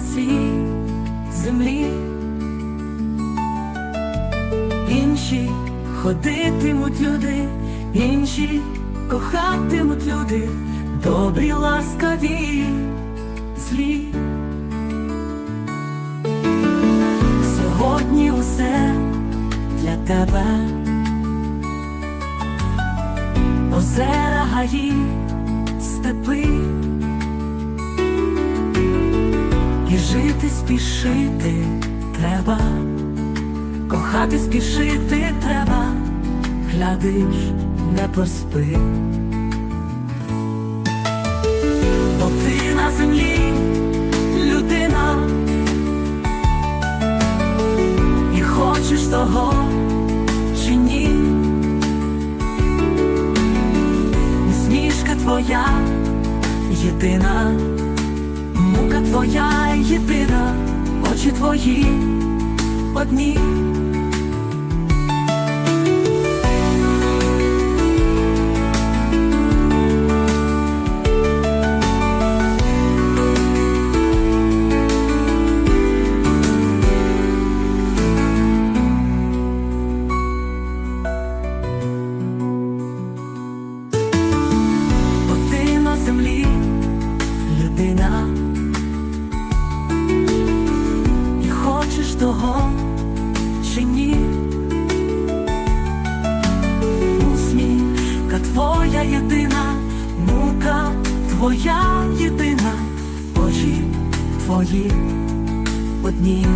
Цій землі інші ходитимуть люди, інші кохатимуть люди, добрі, ласкаві, злі. Сьогодні усе для тебе. Озера, гаї, степи. І жити спішити треба, кохати спішити треба, глядиш, не проспи. Бо ти на землі людина, і хочеш того чи ні. Усмішка твоя єдина. Твоя єдина, очі твої одні. Того чи ні? Усмішка твоя єдина, мука твоя єдина, очі твої одні.